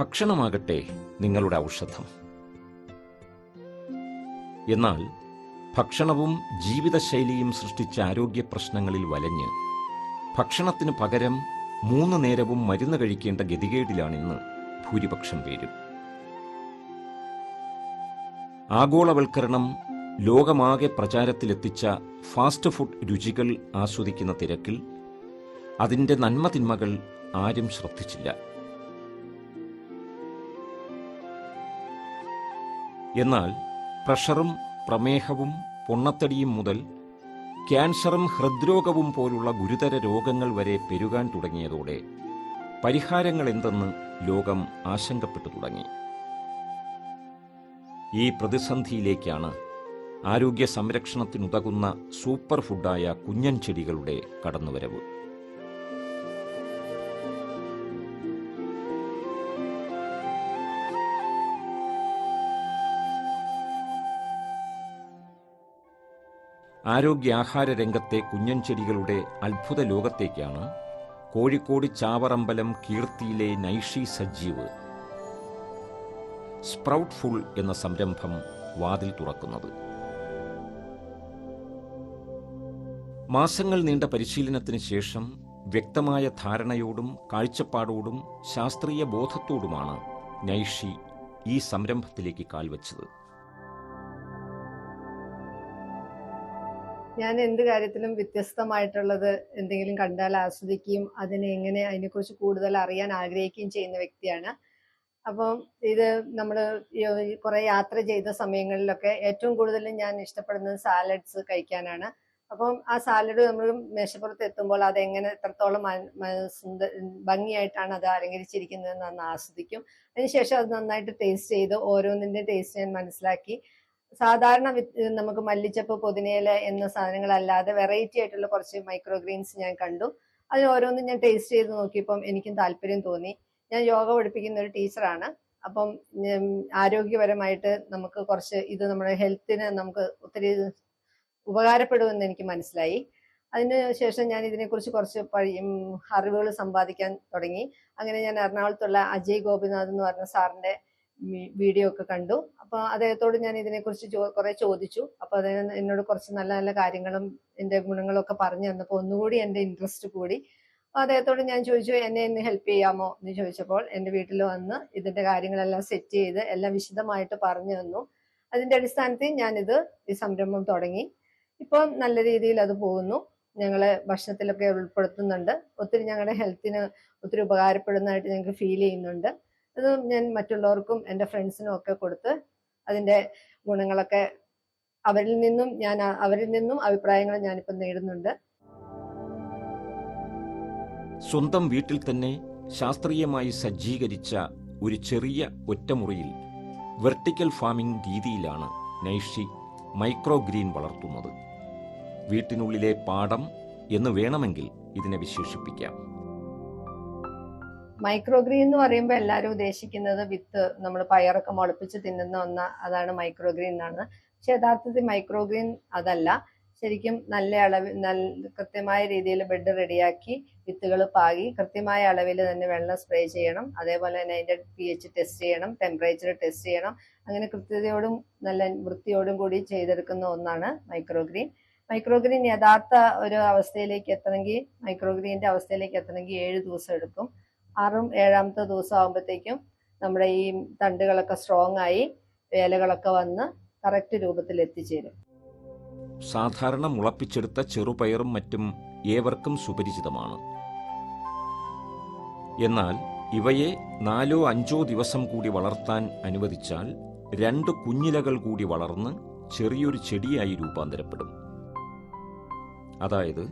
ഭക്ഷണമാകട്ടെ നിങ്ങളുടെ ഔഷധം. എന്നാൽ ഭക്ഷണവും ജീവിതശൈലിയും സൃഷ്ടിച്ച ആരോഗ്യ പ്രശ്നങ്ങളിൽ വലഞ്ഞ് ഭക്ഷണത്തിന് പകരം മൂന്ന് നേരവും മരുന്ന് കഴിക്കേണ്ട ഗതികേടിലാണിന്ന് ഭൂരിപക്ഷം പേരും. ആഗോളവൽക്കരണം ലോകമാകെ പ്രചാരത്തിലെത്തിച്ച ഫാസ്റ്റ് ഫുഡ് രുചികൾ ആസ്വദിക്കുന്ന തിരക്കിൽ അതിന്റെ നന്മതിന്മകൾ ആരും ശ്രദ്ധിച്ചില്ല. എന്നാൽ പ്രഷറും പ്രമേഹവും പൊണ്ണത്തടിയും മുതൽ ക്യാൻസറും ഹൃദ്രോഗവും പോലുള്ള ഗുരുതര രോഗങ്ങൾ വരെ പെരുകാൻ തുടങ്ങിയതോടെ പരിഹാരങ്ങൾ എന്തെന്ന് ലോകം ആശങ്കപ്പെട്ടു തുടങ്ങി. ഈ പ്രതിസന്ധിയിലേക്കാണ് ആരോഗ്യ സംരക്ഷണത്തിനുതകുന്ന സൂപ്പർ ഫുഡായ കുഞ്ഞൻ ചെടികളുടെ കടന്നുവരവ്. ആരോഗ്യാഹാര രംഗത്തെ കുഞ്ഞൻ ചെടികളുടെ അത്ഭുത ലോകത്തേക്കാണ് കോഴിക്കോട് ചാവറമ്പലം കീർത്തിയിലെ നൈഷി സജീവ്. സ്പ്രൗട്ട് ഫുൾ എന്ന സംരംഭം വാതിൽ തുറക്കുന്നത്. മാസങ്ങൾ നീണ്ട പരിശീലനത്തിന് ശേഷം വ്യക്തമായ ധാരണയോടും കാഴ്ചപ്പാടോടും ശാസ്ത്രീയ ബോധത്തോടുമാണ് നൈഷി ഈ സംരംഭത്തിലേക്ക് കാൽവച്ചത്. ഞാൻ എന്ത് കാര്യത്തിലും വ്യത്യസ്തമായിട്ടുള്ളത് എന്തെങ്കിലും കണ്ടാൽ ആസ്വദിക്കുകയും അതിനെ എങ്ങനെ അതിനെക്കുറിച്ച് കൂടുതൽ അറിയാൻ ആഗ്രഹിക്കുകയും ചെയ്യുന്ന വ്യക്തിയാണ്. അപ്പം ഇത് നമ്മൾ കുറെ യാത്ര ചെയ്ത സമയങ്ങളിലൊക്കെ ഏറ്റവും കൂടുതൽ ഞാൻ ഇഷ്ടപ്പെടുന്നത് സാലഡ്സ് കഴിക്കാനാണ്. അപ്പം ആ സാലഡ് നമ്മൾ മേശപ്പുറത്ത് എത്തുമ്പോൾ അതെങ്ങനെ എത്രത്തോളം ഭംഗിയായിട്ടാണ് അത് അലങ്കരിച്ചിരിക്കുന്നതെന്ന് അന്ന് ആസ്വദിക്കും. അതിനുശേഷം അത് നന്നായിട്ട് ടേസ്റ്റ് ചെയ്ത് ഓരോന്നിന്റെ ടേസ്റ്റ് ഞാൻ മനസ്സിലാക്കി. സാധാരണ നമുക്ക് മല്ലിച്ചപ്പ് പുതിനയില എന്ന സാധനങ്ങളല്ലാതെ വെറൈറ്റി ആയിട്ടുള്ള കുറച്ച് മൈക്രോ ഗ്രീൻസ് ഞാൻ കണ്ടു. അതിന് ഓരോന്നും ഞാൻ ടേസ്റ്റ് ചെയ്ത് നോക്കിയപ്പം എനിക്കും താല്പര്യം തോന്നി. ഞാൻ യോഗ പഠിപ്പിക്കുന്ന ഒരു ടീച്ചറാണ് അപ്പം ആരോഗ്യപരമായിട്ട് നമുക്ക് കുറച്ച് ഇത് നമ്മുടെ ഹെൽത്തിന് നമുക്ക് ഒത്തിരി ഉപകാരപ്പെടുമെന്ന് എനിക്ക് മനസ്സിലായി. അതിന് ശേഷം ഞാൻ ഇതിനെക്കുറിച്ച് കുറച്ച് അറിവുകൾ സമ്പാദിക്കാൻ തുടങ്ങി. അങ്ങനെ ഞാൻ എറണാകുളത്തുള്ള അജയ് ഗോപിനാഥ് എന്ന് പറഞ്ഞ സാറിന്റെ വീഡിയോ ഒക്കെ കണ്ടു. അപ്പൊ അദ്ദേഹത്തോട് ഞാൻ ഇതിനെക്കുറിച്ച് ചോ കുറെ ചോദിച്ചു. അപ്പൊ അദ്ദേഹം എന്നോട് കുറച്ച് നല്ല നല്ല കാര്യങ്ങളും എന്റെ ഗുണങ്ങളും ഒക്കെ പറഞ്ഞു തന്നപ്പോൾ ഒന്നുകൂടി എന്റെ ഇൻട്രസ്റ്റ് കൂടി. അപ്പൊ അദ്ദേഹത്തോട് ഞാൻ ചോദിച്ചു എന്നെ ഒന്ന് ഹെൽപ്പ് ചെയ്യാമോ? എന്ന് ചോദിച്ചപ്പോൾ എന്റെ വീട്ടിൽ വന്ന് ഇതിന്റെ കാര്യങ്ങളെല്ലാം സെറ്റ് ചെയ്ത് എല്ലാം വിശദമായിട്ട് പറഞ്ഞു തന്നു. അതിന്റെ അടിസ്ഥാനത്തിൽ ഞാനിത് ഈ സംരംഭം തുടങ്ങി. ഇപ്പം നല്ല രീതിയിൽ അത് പോകുന്നു. ഞങ്ങൾ ഭക്ഷണത്തിലൊക്കെ ഉൾപ്പെടുത്തുന്നുണ്ട്. ഒത്തിരി ഞങ്ങളുടെ ഹെൽത്തിന് ഒത്തിരി ഉപകാരപ്പെടുന്നതായിട്ട് ഞങ്ങൾക്ക് ഫീൽ ചെയ്യുന്നുണ്ട്. അത് ഞാൻ മറ്റുള്ളവർക്കും എന്റെ ഫ്രണ്ട്സിനും ഒക്കെ കൊടുത്ത് അതിന്റെ ഗുണങ്ങളൊക്കെ അവരിൽ നിന്നും ഞാൻ അവരിൽ നിന്നും അഭിപ്രായങ്ങൾ ഞാനിപ്പോൾ നേടുന്നുണ്ട്. സ്വന്തം വീട്ടിൽ തന്നെ ശാസ്ത്രീയമായി സജ്ജീകരിച്ച ഒരു ചെറിയ ഒറ്റമുറിയിൽ വെർട്ടിക്കൽ ഫാമിംഗ് രീതിയിലാണ് നൈഷി മൈക്രോ ഗ്രീൻ വളർത്തുന്നത്. വീട്ടിനുള്ളിലെ പാടം എന്ന് വേണമെങ്കിൽ ഇതിനെ വിശേഷിപ്പിക്കാം. മൈക്രോഗ്രീൻ എന്ന് പറയുമ്പോൾ എല്ലാവരും ഉദ്ദേശിക്കുന്നത് വിത്ത് നമ്മൾ പയറൊക്കെ മുളപ്പിച്ച് തിന്നുന്ന ഒന്ന് അതാണ് മൈക്രോഗ്രീൻ എന്നാണ്. പക്ഷെ യഥാർത്ഥത്തിൽ മൈക്രോഗ്രീൻ അതല്ല. ശരിക്കും നല്ല അളവിൽ നല്ല കൃത്യമായ രീതിയിൽ ബെഡ് റെഡിയാക്കി വിത്തുകൾ പാകി കൃത്യമായ അളവിൽ തന്നെ വെള്ളം സ്പ്രേ ചെയ്യണം. അതേപോലെ തന്നെ അതിന്റെ പി എച്ച് ടെസ്റ്റ് ചെയ്യണം. ടെമ്പറേച്ചർ ടെസ്റ്റ് ചെയ്യണം. അങ്ങനെ കൃത്യതയോടും നല്ല വൃത്തിയോടും കൂടി ചെയ്തെടുക്കുന്ന ഒന്നാണ് മൈക്രോഗ്രീൻ. മൈക്രോഗ്രീൻ യഥാർത്ഥ ഒരു അവസ്ഥയിലേക്ക് എത്തണമെങ്കിൽ മൈക്രോഗ്രീന്റെ അവസ്ഥയിലേക്ക് എത്തണമെങ്കിൽ ഏഴ് ദിവസം എടുക്കും. ആറും ഏഴാമത്തെ ദിവസം ആകുമ്പോഴത്തേക്കും നമ്മുടെ ഈ തണ്ടുകളൊക്കെ സ്ട്രോങ് ആയി വേലകളൊക്കെ വന്ന് കറക്റ്റ് രൂപത്തിൽ എത്തിച്ചേരും. സാധാരണ മുളപ്പിച്ചെടുത്ത ചെറുപയറും മറ്റും ഏവർക്കും സുപരിചിതമാണ്. എന്നാൽ ഇവയെ നാലോ അഞ്ചോ ദിവസം കൂടി വളർത്താൻ അനുവദിച്ചാൽ രണ്ട് കുഞ്ഞിലകൾ കൂടി വളർന്ന് ചെറിയൊരു ചെടിയായി രൂപാന്തരപ്പെടും. അതായത്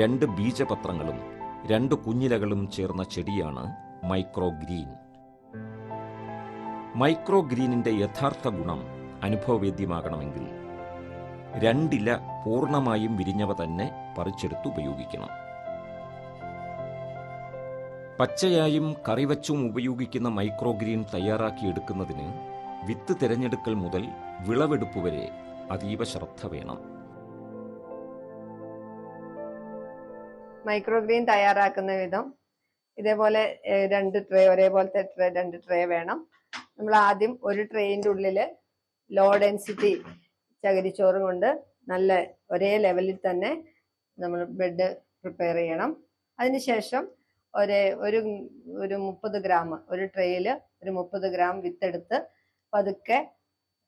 രണ്ട് ബീജപത്രങ്ങളും രണ്ട് കുഞ്ഞിലകളും ചേർന്ന ചെടിയാണ് മൈക്രോ ഗ്രീൻ മൈക്രോ ഗ്രീനിന്റെ യഥാർത്ഥ ഗുണം അനുഭവവേദ്യമാകണമെങ്കിൽ രണ്ടില പൂർണമായും വിരിഞ്ഞവ തന്നെ പറിച്ചെടുത്ത് ഉപയോഗിക്കണം. പച്ചയായും കറിവച്ചും ഉപയോഗിക്കുന്ന മൈക്രോ മൈക്രോഗ്രീൻ തയ്യാറാക്കിയെടുക്കുന്നതിന് വിത്ത് തിരഞ്ഞെടുക്കൽ മുതൽ വിളവെടുപ്പ് വരെ അതീവ ശ്രദ്ധ വേണം. മൈക്രോഗ്രീൻ തയ്യാറാക്കുന്ന വിധം ഇതേപോലെ രണ്ട് ട്രേ ഒരേപോലത്തെ ട്രേ രണ്ട് ട്രേ വേണം. നമ്മൾ ആദ്യം ഒരു ട്രേയിന്റെ ഉള്ളിൽ ലോ ഡെൻസിറ്റി ചകിരിച്ചോറ് കൊണ്ട് നല്ല ഒരേ ലെവലിൽ തന്നെ നമ്മൾ ബെഡ് പ്രിപ്പയർ ചെയ്യണം. അതിനുശേഷം ഒരേ ഒരു ഒരു മുപ്പത് ഗ്രാം ഒരു ട്രേയിൽ ഒരു മുപ്പത് ഗ്രാം വിത്തെടുത്ത് പതുക്കെ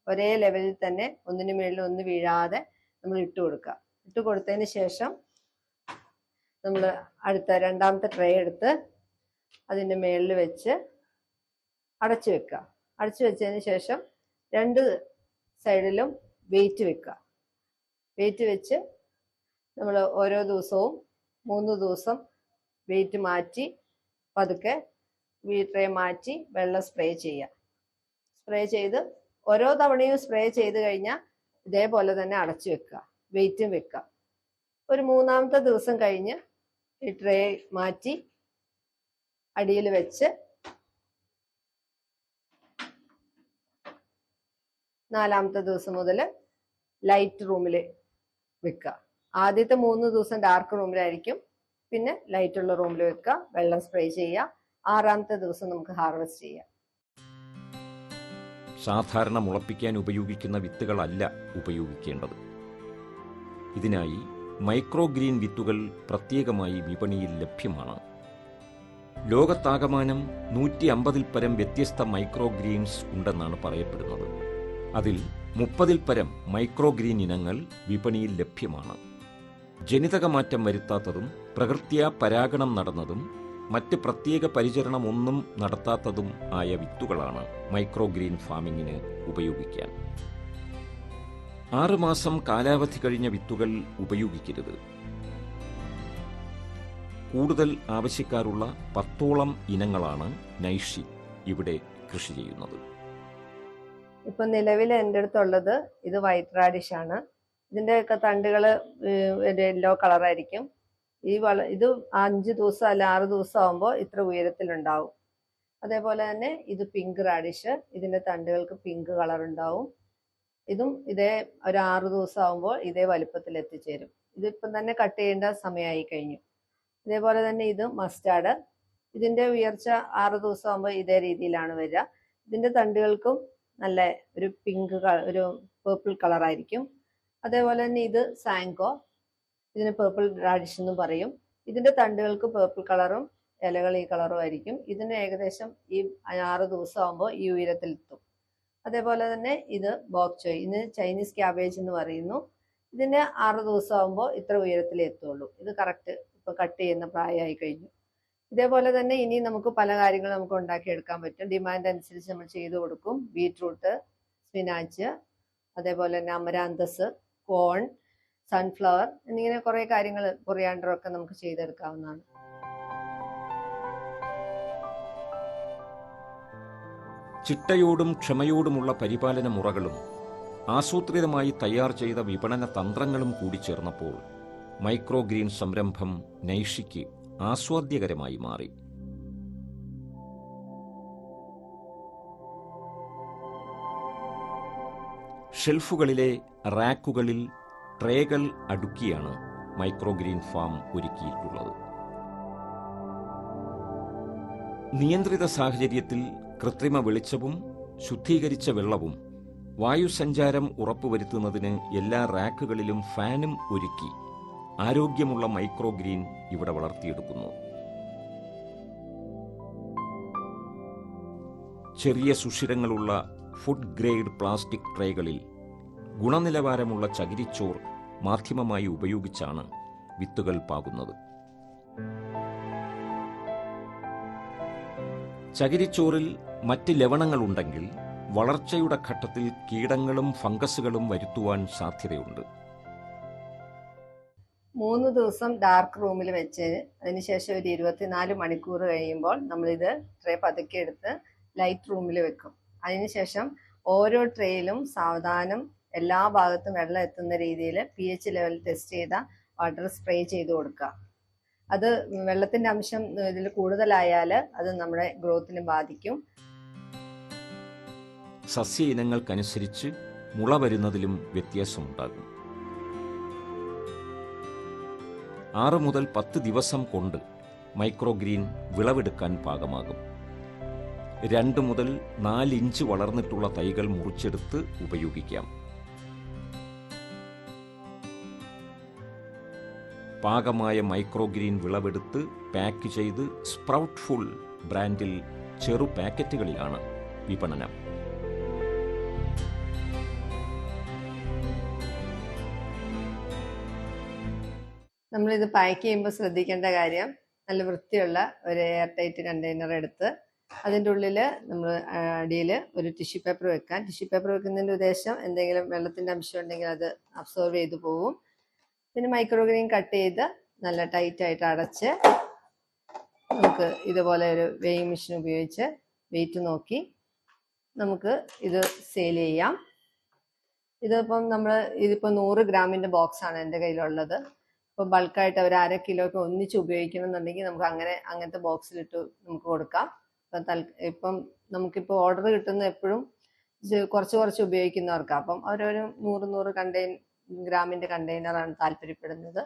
ഒരേ ലെവലിൽ തന്നെ ഒന്നിനു മേളിൽ ഒന്ന് വീഴാതെ നമ്മൾ ഇട്ട് കൊടുക്കുക. ഇട്ട് കൊടുത്തതിന് ശേഷം നമ്മൾ അടുത്ത രണ്ടാമത്തെ ട്രേ എടുത്ത് അതിന്റെ മേളിൽ വെച്ച് അടച്ചു വെക്കുക. അടച്ചു വെച്ചതിന് ശേഷം രണ്ട് സൈഡിലും വെയിറ്റ് വെക്കുക. വെയിറ്റ് വെച്ച് നമ്മൾ ഓരോ ദിവസവും മൂന്ന് ദിവസം വെയിറ്റ് മാറ്റി പതുക്കെ ട്രേ മാറ്റി വെള്ളം സ്പ്രേ ചെയ്യുക. സ്പ്രേ ചെയ്ത് ഓരോ തവണയും സ്പ്രേ ചെയ്ത് കഴിഞ്ഞാൽ ഇതേപോലെ തന്നെ അടച്ചു വെക്കുക. വെയിറ്റും വെക്കുക. ഒരു മൂന്നാമത്തെ ദിവസം കഴിഞ്ഞ് ഈ ട്രേ മാറ്റി അടിയിൽ വെച്ച് നാലാമത്തെ ദിവസം മുതൽ ലൈറ്റ് റൂമിൽ വെക്കുക ആദ്യത്തെ മൂന്ന് ദിവസം ഡാർക്ക് റൂമിലായിരിക്കും പിന്നെ ലൈറ്റ് ഉള്ള റൂമിൽ വെക്കുക വെള്ളം സ്പ്രേ ചെയ്യുക ആറാമത്തെ ദിവസം നമുക്ക് ഹാർവെസ്റ്റ് ചെയ്യാം. സാധാരണ മുളപ്പിക്കാൻ ഉപയോഗിക്കുന്ന വിത്തുകളല്ല ഉപയോഗിക്കേണ്ടത്. ഇതിനായി മൈക്രോഗ്രീൻ വിത്തുകൾ പ്രത്യേകമായി വിപണിയിൽ ലഭ്യമാണ്. ലോകത്താകമാനം നൂറ്റി അമ്പതിൽ പരം വ്യത്യസ്ത മൈക്രോഗ്രീൻസ് ഉണ്ടെന്നാണ് പറയപ്പെടുന്നത്. അതിൽ മുപ്പതിൽ പരം മൈക്രോഗ്രീൻ ഇനങ്ങൾ വിപണിയിൽ ലഭ്യമാണ്. ജനിതകമാറ്റം വരുത്താത്തതും പ്രകൃത്യാ പരാഗണം നടന്നതും മറ്റ് പ്രത്യേക പരിചരണമൊന്നും നടത്താത്തതും ആയ വിത്തുകളാണ് മൈക്രോഗ്രീൻ ഫാമിങ്ങിന് ഉപയോഗിക്കാൻ. ആറുമാസം കാലാവധി കഴിഞ്ഞ വിത്തുകൾ ഉപയോഗിക്കരുത്. കൂടുതൽ ആവശ്യക്കാരുള്ള പത്തോളം ഇനങ്ങളാണ് നൈഷി ഇവിടെ കൃഷി ചെയ്യുന്നത്. ഇപ്പൊ നിലവിൽ എന്റെ അടുത്തുള്ളത് ഇത് വൈറ്റ് റാഡിഷ് ആണ്. ഇതിന്റെയൊക്കെ തണ്ടുകൾ യെല്ലോ കളറായിരിക്കും. ഈ വള ഇത് അഞ്ച് ദിവസം അല്ല ആറ് ദിവസം ആകുമ്പോൾ ഇത്ര ഉയരത്തിലുണ്ടാവും. അതേപോലെ തന്നെ ഇത് പിങ്ക് റാഡിഷ് ഇതിന്റെ തണ്ടുകൾക്ക് പിങ്ക് കളർ ഉണ്ടാവും ഇതും ഇതേ ഒരു ആറു ദിവസം ആകുമ്പോൾ ഇതേ വലുപ്പത്തിൽ എത്തിച്ചേരും. ഇതിപ്പം തന്നെ കട്ട് ചെയ്യേണ്ട സമയമായി കഴിഞ്ഞു. ഇതേപോലെ തന്നെ ഇത് മസ്റ്റാർഡ് ഇതിന്റെ ഉയർച്ച ആറു ദിവസം ആകുമ്പോൾ ഇതേ രീതിയിലാണ് വരിക. ഇതിന്റെ തണ്ടുകൾക്കും നല്ല ഒരു പിങ്ക് ഒരു പേർപ്പിൾ കളറായിരിക്കും അതേപോലെ തന്നെ ഇത് സാങ്കോ ഇതിന് പേർപ്പിൾ റാഡിഷ് എന്നും പറയും. ഇതിന്റെ തണ്ടുകൾക്ക് പേർപ്പിൾ കളറും ഇലകൾ ഈ കളറും ആയിരിക്കും. ഇതിന് ഏകദേശം ഈ ആറ് ദിവസം ആകുമ്പോൾ ഈ ഉയരത്തിലെത്തും. അതേപോലെ തന്നെ ഇത് ബോക് ചോയ് ഇതിന് ചൈനീസ് ക്യാബേജ് എന്ന് പറയുന്നു. ഇതിന് ആറ് ദിവസം ആകുമ്പോൾ ഇത്ര ഉയരത്തിലേ എത്തുള്ളൂ. ഇത് കറക്റ്റ് ഇപ്പൊ കട്ട് ചെയ്യുന്ന പ്രായമായി കഴിഞ്ഞു. ഇതേപോലെ തന്നെ ഇനി നമുക്ക് പല കാര്യങ്ങളും നമുക്ക് ഉണ്ടാക്കിയെടുക്കാൻ പറ്റും. ഡിമാൻഡ് അനുസരിച്ച് നമ്മൾ ചെയ്തു കൊടുക്കും. ബീട്രൂട്ട് സ്പിനാച്ച് അതേപോലെ തന്നെ അമരാന്തസ് കോൺ സൺഫ്ലവർ എന്നിങ്ങനെ കുറേ കാര്യങ്ങൾ കൊറിയാണ്ടറൊക്കെ നമുക്ക് ചെയ്തെടുക്കാവുന്നതാണ്. ചിട്ടയോടും ക്ഷമയോടുമുള്ള പരിപാലന മുറകളും ആസൂത്രിതമായി തയ്യാർ ചെയ്ത വിപണന തന്ത്രങ്ങളും കൂടി ചേർന്നപ്പോൾ മൈക്രോ ഗ്രീൻ സംരംഭം നൈഷിക്ക് ആസ്വാദ്യകരമായി മാറി. ഷെൽഫുകളിലെ റാക്കുകളിൽ ട്രേകൾ അടുക്കിയാണ് മൈക്രോ ഗ്രീൻ ഫാം ഒരുക്കിയിട്ടുള്ളത്. നിയന്ത്രിത സാഹചര്യത്തിൽ കൃത്രിമ വെളിച്ചവും ശുദ്ധീകരിച്ച വെള്ളവും വായുസഞ്ചാരം ഉറപ്പുവരുത്തുന്നതിന് എല്ലാ റാക്കുകളിലും ഫാനും ഒരുക്കി ആരോഗ്യമുള്ള മൈക്രോ ഗ്രീൻ ഇവിടെ വളർത്തിയെടുക്കുന്നു. ചെറിയ സുഷിരങ്ങളുള്ള ഫുഡ് ഗ്രേഡ് പ്ലാസ്റ്റിക് ട്രേകളിൽ ഗുണനിലവാരമുള്ള ചകിരിച്ചോർ മാധ്യമമായി ഉപയോഗിച്ചാണ് വിത്തുകൾ പാകുന്നത്. ചകിരിച്ചോറിൽ മറ്റ് ലവണങ്ങളുണ്ടെങ്കിൽ വളർച്ചയുടെ ഘട്ടത്തിൽ കീടങ്ങളും ഫംഗസുകളും വരുത്തുവാൻ സാധ്യതയുണ്ട്. മൂന്ന് ദിവസം ഡാർക്ക് റൂമിൽ വെച്ച് അതിനുശേഷം ഒരു ഇരുപത്തിനാല് മണിക്കൂർ കഴിയുമ്പോൾ നമ്മളിത് ട്രേ പതുക്കെ എടുത്ത് ലൈറ്റ് റൂമിൽ വെക്കും. അതിനുശേഷം ഓരോ ട്രേയിലും സാവധാനം എല്ലാ ഭാഗത്തും വെള്ളം എത്തുന്ന രീതിയിൽ പി എച്ച് ലെവൽ ടെസ്റ്റ് ചെയ്ത വാട്ടർ സ്പ്രേ ചെയ്ത് കൊടുക്കുക. അത് വെള്ളത്തിന്റെ അംശം ഇതിൽ കൂടുതലായാൽ അത് നമ്മുടെ ഗ്രോത്തിനെ ബാധിക്കും. സസ്യ ഇനങ്ങൾക്കനുസരിച്ച് മുള വരുന്നതിലും വ്യത്യാസമുണ്ടാകും. ആറ് മുതൽ പത്ത് ദിവസം കൊണ്ട് മൈക്രോഗ്രീൻ വിളവെടുക്കാൻ പാകമാകും. രണ്ട് മുതൽ നാല് ഇഞ്ച് വളർന്നിട്ടുള്ള തൈകൾ മുറിച്ചെടുത്ത് ഉപയോഗിക്കാം. പാകമായ മൈക്രോഗ്രീൻ വിളവെടുത്ത് പാക്ക് ചെയ്ത് സ്പ്രൗട്ട് ഫുൾ ബ്രാൻഡിൽ ചെറു പാക്കറ്റുകളിലാണ് വിപണനം. നമ്മളിത് പാക്ക് ചെയ്യുമ്പോൾ ശ്രദ്ധിക്കേണ്ട കാര്യം നല്ല വൃത്തിയുള്ള ഒരു എയർ ടൈറ്റ് കണ്ടെയ്നർ എടുത്ത് അതിന്റെ ഉള്ളിൽ നമ്മൾ അടിയിൽ ഒരു ടിഷ്യൂ പേപ്പർ വെക്കാൻ ടിഷ്യൂ പേപ്പർ വെക്കുന്നതിന്റെ ഉദ്ദേശം എന്തെങ്കിലും വെള്ളത്തിന്റെ അംശം ഉണ്ടെങ്കിൽ അത് അബ്സോർവ് ചെയ്തു പോവും. പിന്നെ മൈക്രോഗ്രീൻ കട്ട് ചെയ്ത് നല്ല ടൈറ്റ് ആയിട്ട് അടച്ച് നമുക്ക് ഇതുപോലെ ഒരു വെയിങ് മെഷീൻ ഉപയോഗിച്ച് വെയിറ്റ് നോക്കി നമുക്ക് ഇത് സെയിൽ ചെയ്യാം. ഇതിപ്പം നമ്മൾ ഇതിപ്പോൾ നൂറ് ഗ്രാമിന്റെ ബോക്സാണ് എന്റെ കയ്യിലുള്ളത്. ഇപ്പോൾ ബൾക്കായിട്ട് അവർ അര കിലോ ഒക്കെ ഒന്നിച്ച് ഉപയോഗിക്കണം എന്നുണ്ടെങ്കിൽ നമുക്ക് അങ്ങനെ അങ്ങനത്തെ ബോക്സിലിട്ട് നമുക്ക് കൊടുക്കാം. ഇപ്പം തൽ ഇപ്പം നമുക്കിപ്പോൾ ഓർഡർ കിട്ടുന്ന എപ്പോഴും കുറച്ച് കുറച്ച് ഉപയോഗിക്കുന്നവർക്കാണ് അപ്പം അവരൊരു നൂറ് നൂറ് കണ്ടെയ്ൻ ഗ്രാമിന്റെ കണ്ടെയ്നറാണ് താല്പര്യപ്പെടുന്നത്.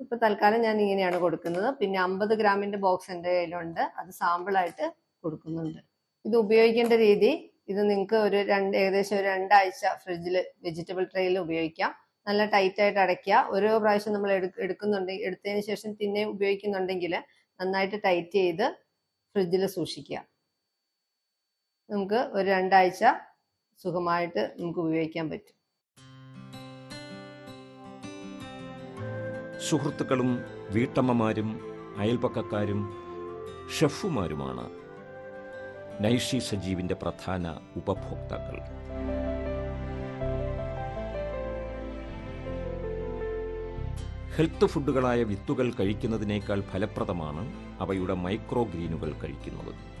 ഇപ്പം തൽക്കാലം ഞാൻ ഇങ്ങനെയാണ് കൊടുക്കുന്നത്. പിന്നെ അമ്പത് ഗ്രാമിന്റെ ബോക്സ് എന്റെ കയ്യിലുണ്ട്. അത് സാമ്പിളായിട്ട് കൊടുക്കുന്നുണ്ട്. ഇത് ഉപയോഗിക്കേണ്ട രീതി ഇത് നിങ്ങൾക്ക് ഒരു രണ്ട് ഏകദേശം ഒരു രണ്ടാഴ്ച ഫ്രിഡ്ജിൽ വെജിറ്റബിൾ ട്രേയിൽ ഉപയോഗിക്കാം. നല്ല ടൈറ്റ് ആയിട്ട് അടയ്ക്കുക. ഓരോ പ്രാവശ്യം നമ്മൾ എടുക്കുന്നുണ്ടെങ്കിൽ എടുത്തതിന് ശേഷം പിന്നെ ഉപയോഗിക്കുന്നുണ്ടെങ്കിൽ നന്നായിട്ട് ടൈറ്റ് ചെയ്ത് ഫ്രിഡ്ജിൽ സൂക്ഷിക്കുക. നമുക്ക് ഒരു രണ്ടാഴ്ച സുഖമായിട്ട് നമുക്ക് ഉപയോഗിക്കാൻ പറ്റും. സുഹൃത്തുക്കളും വീട്ടമ്മമാരും അയൽപക്കക്കാരും ഷെഫുമാരുമാണ് നൈഷി സജീവിന്റെ പ്രധാന ഉപഭോക്താക്കൾ. ഹെൽത്ത് ഫുഡുകളായ വിത്തുകൾ കഴിക്കുന്നതിനേക്കാൾ ഫലപ്രദമാണ് അവയുടെ മൈക്രോഗ്രീനുകൾ കഴിക്കുന്നത്.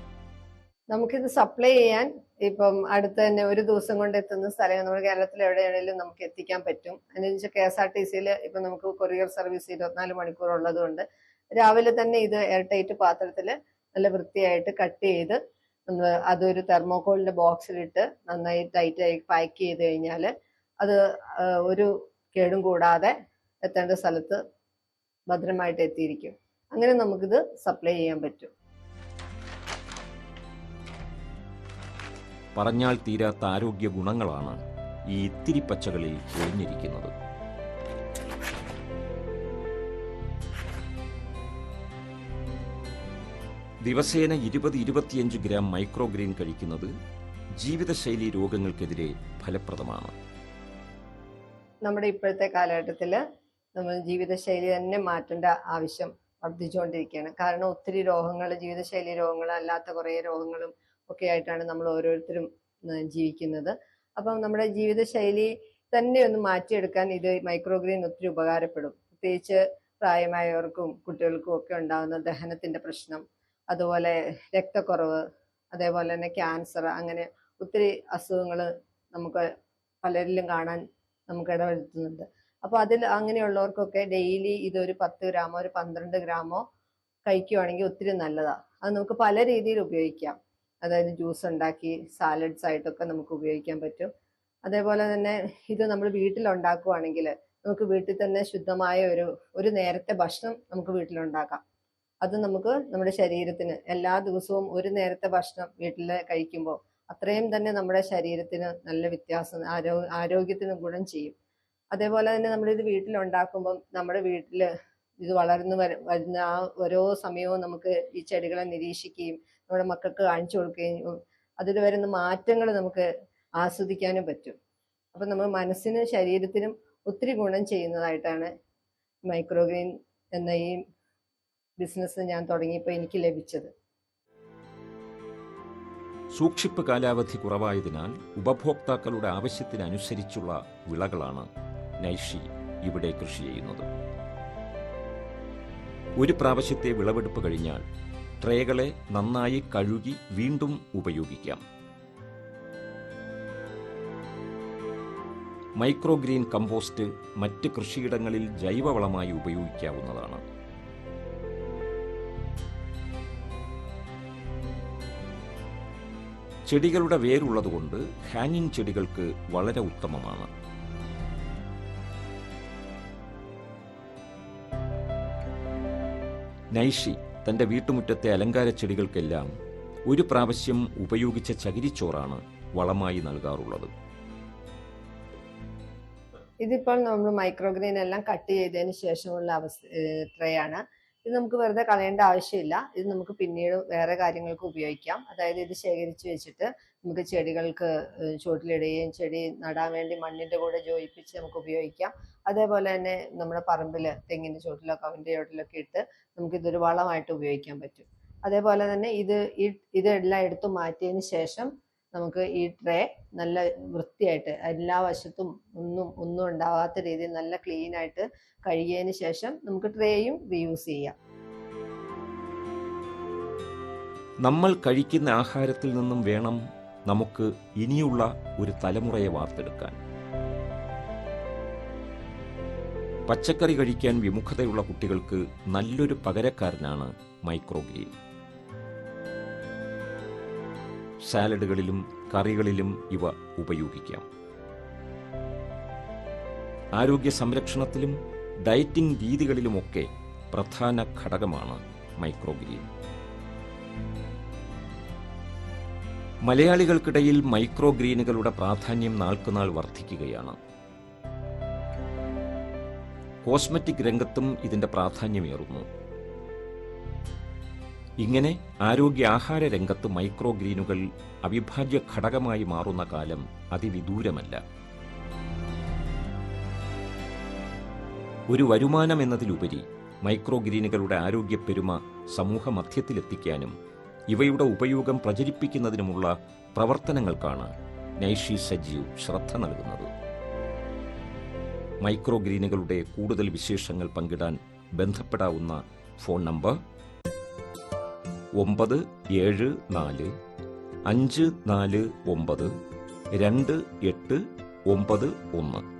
നമുക്കിത് സപ്ലൈ ചെയ്യാൻ ഇപ്പം അടുത്ത് തന്നെ ഒരു ദിവസം കൊണ്ട് എത്തുന്ന സ്ഥലങ്ങൾ നമ്മുടെ കേരളത്തിൽ എവിടെയാണെങ്കിലും നമുക്ക് എത്തിക്കാൻ പറ്റും. അതിനനുസരിച്ച് കെ എസ് ആർ ടി സിയിൽ ഇപ്പം നമുക്ക് കൊറിയർ സർവീസ് ഇരുപത്തിനാല് മണിക്കൂർ ഉള്ളതുകൊണ്ട് രാവിലെ തന്നെ ഇത് എയർടൈറ്റ് പാത്രത്തിൽ നല്ല വൃത്തിയായിട്ട് കട്ട് ചെയ്ത് അതൊരു തെർമോക്കോളിന്റെ ബോക്സിലിട്ട് നന്നായി ടൈറ്റായി പാക്ക് ചെയ്ത് കഴിഞ്ഞാൽ അത് ഒരു കേടും കൂടാതെ എത്തേണ്ട സ്ഥലത്ത് ഭദ്രമായിട്ട് എത്തിയിരിക്കും. അങ്ങനെ നമുക്കിത് സപ്ലൈ ചെയ്യാൻ പറ്റും. പറഞ്ഞാൽ തീരാത്ത ആരോഗ്യ ഗുണങ്ങളാണ് ഈ ഇത്തിരി പച്ചകളിൽ ഒളിഞ്ഞിരിക്കുന്നത് ദിവസേന ഇരുപത് ഇരുപത്തിയഞ്ച് ഗ്രാം മൈക്രോഗ്രീൻ കഴിക്കുന്നത് ജീവിതശൈലി രോഗങ്ങൾക്കെതിരെ ഫലപ്രദമാണ്. നമ്മുടെ ഇപ്പോഴത്തെ കാലഘട്ടത്തിൽ നമ്മൾ ജീവിതശൈലി തന്നെ മാറ്റേണ്ട ആവശ്യം വർദ്ധിച്ചുകൊണ്ടിരിക്കുകയാണ്. കാരണം ഒത്തിരി രോഗങ്ങൾ ജീവിതശൈലി രോഗങ്ങൾ അല്ലാത്ത കുറേ രോഗങ്ങളും ഒക്കെ ആയിട്ടാണ് നമ്മൾ ഓരോരുത്തരും ജീവിക്കുന്നത്. അപ്പം നമ്മുടെ ജീവിതശൈലി തന്നെ ഒന്ന് മാറ്റിയെടുക്കാൻ ഇത് മൈക്രോഗ്രീൻ ഒത്തിരി ഉപകാരപ്പെടും. പ്രത്യേകിച്ച് പ്രായമായവർക്കും കുട്ടികൾക്കും ഒക്കെ ഉണ്ടാകുന്ന ദഹനത്തിന്റെ പ്രശ്നം അതുപോലെ രക്തക്കുറവ് അതേപോലെ തന്നെ ക്യാൻസർ അങ്ങനെ ഒത്തിരി അസുഖങ്ങൾ നമുക്ക് പലരിലും കാണാൻ നമുക്ക് ഇടവരുത്തുന്നുണ്ട്. അപ്പോൾ അതിൽ അങ്ങനെയുള്ളവർക്കൊക്കെ ഡെയിലി ഇതൊരു പത്ത് ഗ്രാമോ ഒരു പന്ത്രണ്ട് ഗ്രാമോ കഴിക്കുവാണെങ്കിൽ ഒത്തിരി നല്ലതാണ് അത് നമുക്ക് പല രീതിയിൽ ഉപയോഗിക്കാം. അതായത് ജ്യൂസ് ഉണ്ടാക്കി സാലഡ്സ് ആയിട്ടൊക്കെ നമുക്ക് ഉപയോഗിക്കാൻ പറ്റും. അതേപോലെ തന്നെ ഇത് നമ്മൾ വീട്ടിൽ ഉണ്ടാക്കുകയാണെങ്കിൽ നമുക്ക് വീട്ടിൽ തന്നെ ശുദ്ധമായ ഒരു ഒരു നേരത്തെ ഭക്ഷണം നമുക്ക് വീട്ടിലുണ്ടാക്കാം. അത് നമുക്ക് നമ്മുടെ ശരീരത്തിന് എല്ലാ ദിവസവും ഒരു നേരത്തെ ഭക്ഷണം വീട്ടിൽ കഴിക്കുമ്പോൾ അത്രയും തന്നെ നമ്മുടെ ശരീരത്തിന് നല്ല വ്യത്യാസം ആരോ ആരോഗ്യത്തിന് ഗുണം ചെയ്യും. അതേപോലെ തന്നെ നമ്മളിത് വീട്ടിലുണ്ടാക്കുമ്പം നമ്മുടെ വീട്ടിൽ ഇത് വളർന്നു വര വരുന്ന ആ ഓരോ സമയവും നമുക്ക് ഈ ചെടികളെ നിരീക്ഷിക്കുകയും നമ്മുടെ മക്കൾക്ക് കാണിച്ചു കൊടുക്കുകയും അതിൽ വരുന്ന മാറ്റങ്ങൾ നമുക്ക് ആസ്വദിക്കാനും പറ്റും. അപ്പം നമ്മൾ മനസ്സിനും ശരീരത്തിനും ഒത്തിരി ഗുണം ചെയ്യുന്നതായിട്ടാണ് മൈക്രോഗ്രീൻ എന്ന ഈ ബിസിനസ് ഞാൻ തുടങ്ങിയപ്പോൾ എനിക്ക് ലഭിച്ചത്. സൂക്ഷിപ്പ് കാലാവധി കുറവായതിനാൽ ഉപഭോക്താക്കളുടെ ആവശ്യത്തിനനുസരിച്ചുള്ള വിളകളാണ് നൈഷി ഇവിടെ കൃഷി ചെയ്യുന്നത്. ഒരു പ്രാവശ്യത്തെ വിളവെടുപ്പ് കഴിഞ്ഞാൽ ട്രേകളെ നന്നായി കഴുകി വീണ്ടും ഉപയോഗിക്കാം. മൈക്രോഗ്രീൻ കമ്പോസ്റ്റ് മറ്റ് കൃഷിയിടങ്ങളിൽ ജൈവവളമായി ഉപയോഗിക്കാവുന്നതാണ്. ചെടികളുടെ വേരുള്ളതുകൊണ്ട് ഹാങ്ങിങ് ചെടികൾക്ക് വളരെ ഉത്തമമാണ്. നൈഷി തന്റെ വീട്ടുമുറ്റത്തെ അലങ്കാര ചെടികൾക്കെല്ലാം ഒരു പ്രാവശ്യം ഉപയോഗിച്ച ചകിരിച്ചോറാണ് വളമായി നൽകാറുള്ളത്. ഇതിപ്പോൾ നമ്മൾ മൈക്രോഗ്രീൻ എല്ലാം കട്ട് ചെയ്തതിന് ശേഷമുള്ള അവസ്ഥ ട്രേ ആണ്. ഇത് നമുക്ക് വെറുതെ കളയേണ്ട ആവശ്യമില്ല. ഇത് നമുക്ക് പിന്നീട് വേറെ കാര്യങ്ങൾക്ക് ഉപയോഗിക്കാം. അതായത് ഇത് ശേഖരിച്ച് വെച്ചിട്ട് നമുക്ക് ചെടികൾക്ക് ചുവട്ടിലിടുകയും ചെടി നടാൻ വേണ്ടി മണ്ണിന്റെ കൂടെ ജോയിപ്പിച്ച് നമുക്ക് ഉപയോഗിക്കാം. അതേപോലെ തന്നെ നമ്മുടെ പറമ്പിൽ തെങ്ങിന്റെ ചുവട്ടിലോ അവന്റെ ചുവട്ടിലൊക്കെ ഇട്ട് നമുക്ക് ഇതൊരു വളമായിട്ട് ഉപയോഗിക്കാൻ പറ്റും. അതേപോലെ തന്നെ ഇത് ഇതെല്ലാം എടുത്തു മാറ്റിയതിന് ശേഷം നമുക്ക് ഈ ട്രേ നല്ല വൃത്തിയായിട്ട് എല്ലാ വശത്തും ഒന്നും ഒന്നും ഉണ്ടാവാത്ത രീതിയിൽ നല്ല ക്ലീൻ ആയിട്ട് കഴുകിയതിന് ശേഷം നമുക്ക് ട്രേയും റീയൂസ് ചെയ്യാം. നമ്മൾ കഴിക്കുന്ന ആഹാരത്തിൽ നിന്നും വേണം നമുക്ക് ഇനിയുള്ള ഒരു തലമുറയെ വാർത്തെടുക്കാൻ. പച്ചക്കറി കഴിക്കാൻ വിമുഖതയുള്ള കുട്ടികൾക്ക് നല്ലൊരു പകരക്കാരനാണ് മൈക്രോഗ്രീൻ. സാലഡുകളിലും കറികളിലും ഇവ ഉപയോഗിക്കാം. ആരോഗ്യ സംരക്ഷണത്തിലും ഡയറ്റിംഗ് രീതികളിലുമൊക്കെ പ്രധാന ഘടകമാണ് മൈക്രോഗ്രീൻ. മലയാളികൾക്കിടയിൽ മൈക്രോഗ്രീനുകളുടെ പ്രാധാന്യം നാൾക്കുനാൾ വർദ്ധിക്കുകയാണ്. കോസ്മെറ്റിക് രംഗത്തും ഇതിന്റെ പ്രാധാന്യമേറുന്നു. ഇങ്ങനെ ആരോഗ്യ ആഹാര രംഗത്ത് മൈക്രോഗ്രീനുകൾ അവിഭാജ്യ ഘടകമായി മാറുന്ന കാലം അതിവിദൂരമല്ല. ഒരു വരുമാനം എന്നതിലുപരി മൈക്രോഗ്രീനുകളുടെ ആരോഗ്യ പെരുമ സമൂഹ മധ്യത്തിലെത്തിക്കാനും ഇവയുടെ ഉപയോഗം പ്രചരിപ്പിക്കുന്നതിനുമുള്ള പ്രവർത്തനങ്ങൾക്കാണ് നൈഷി സജീവ് ശ്രദ്ധ നൽകുന്നത്. മൈക്രോ ഗ്രീനുകളുടെ കൂടുതൽ വിശേഷങ്ങൾ പങ്കിടാൻ ബന്ധപ്പെടാവുന്ന ഫോൺ നമ്പർ ഒമ്പത് ഏഴ് നാല് അഞ്ച് നാല് ഒമ്പത് രണ്ട് എട്ട് ഒമ്പത് ഒന്ന്.